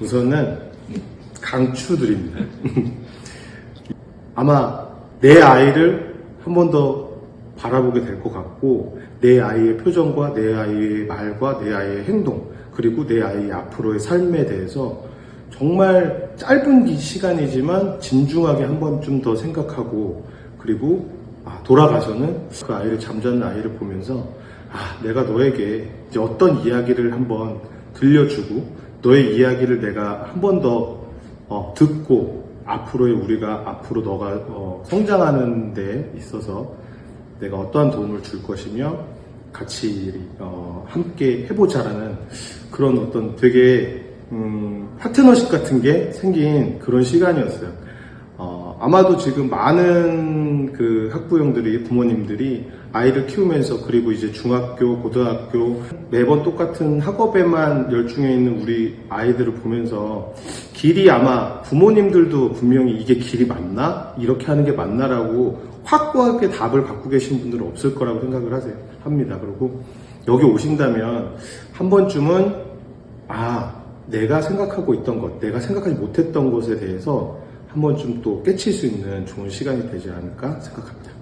우선은 강추드립니다. 아마 내 아이를 한 번 더 바라보게 될 것 같고 내 아이의 표정과 내 아이의 말과 내 아이의 행동 그리고 내 아이의 앞으로의 삶에 대해서 정말 짧은 기- 시간이지만 진중하게 한 번쯤 더 생각하고 그리고 아, 돌아가서는 그 아이를 잠자는 아이를 보면서 아 내가 너에게 이제 어떤 이야기를 한번 들려주고 너의 이야기를 내가 한 번 더 어, 듣고 앞으로의 우리가 앞으로 너가 어, 성장하는 데 있어서 내가 어떠한 도움을 줄 것이며 같이 어, 함께 해보자라는 그런 어떤 되게 음, 파트너십 같은 게 생긴 그런 시간이었어요. 어, 아마도 지금 많은 그 학부형들이 부모님들이 아이를 키우면서 그리고 이제 중학교, 고등학교 매번 똑같은 학업에만 열중해 있는 우리 아이들을 보면서 길이 아마 부모님들도 분명히 이게 길이 맞나? 이렇게 하는 게 맞나라고 확고하게 답을 갖고 계신 분들은 없을 거라고 생각을 하세요. 합니다. 그리고 여기 오신다면 한 번쯤은 아, 내가 생각하고 있던 것, 내가 생각하지 못했던 것에 대해서 한 번쯤 또 깨칠 수 있는 좋은 시간이 되지 않을까 생각합니다.